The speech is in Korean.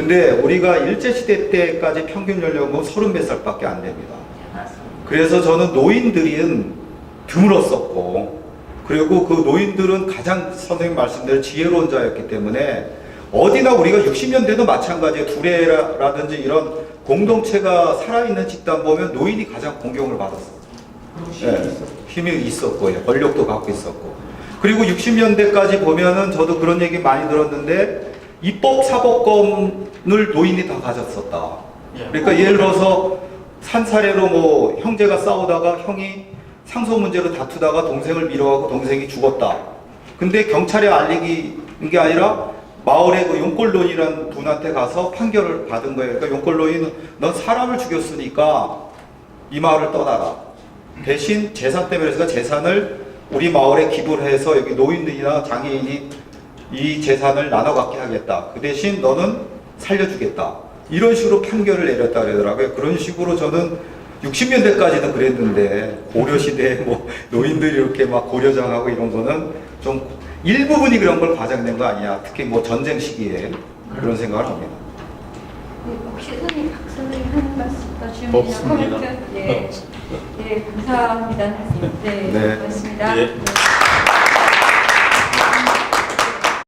근데 우리가 일제시대 때까지 평균 연령은 서른 몇 살밖에 안 됩니다. 그래서 저는 노인들은 드물었었고, 그리고 그 노인들은 가장 선생님 말씀대로 지혜로운 자였기 때문에 어디나 우리가 60년대도 마찬가지예요. 두레라든지 이런 공동체가 살아있는 집단 보면 노인이 가장 공경을 받았어요. 예, 힘이 있었고, 예, 권력도 갖고 있었고. 그리고 60년대까지 보면은 저도 그런 얘기 많이 들었는데, 입법 사법권을 노인이 다 가졌었다. 그러니까 예를 들어서 산 사례로 뭐 형제가 싸우다가 형이 상속 문제로 다투다가 동생을 밀어가고 동생이 죽었다. 근데 경찰에 알리기 게 아니라 마을의 그 용골론이라는 분한테 가서 판결을 받은 거예요. 그러니까 용골론이 넌 사람을 죽였으니까 이 마을을 떠나라. 대신 재산 때문에 그래서 재산을 우리 마을에 기부를 해서 여기 노인들이나 장애인이 이 재산을 나눠 갖게 하겠다. 그 대신 너는 살려주겠다. 이런 식으로 판결을 내렸다 그러더라고요. 그런 식으로 저는 60년대까지도 그랬는데 고려 시대에 뭐 노인들이 이렇게 막 고려장하고 이런 거는 좀 일부분이 그런 걸 과장된 거 아니야. 특히 뭐 전쟁 시기에 그런 생각을 합니다. 네, 혹시 선생님 박 선생님 하는 말씀 더 질문이나. 코멘트? 예, 예, 감사합니다. 선생님. 네, 네. 고맙습니다. 예. 네.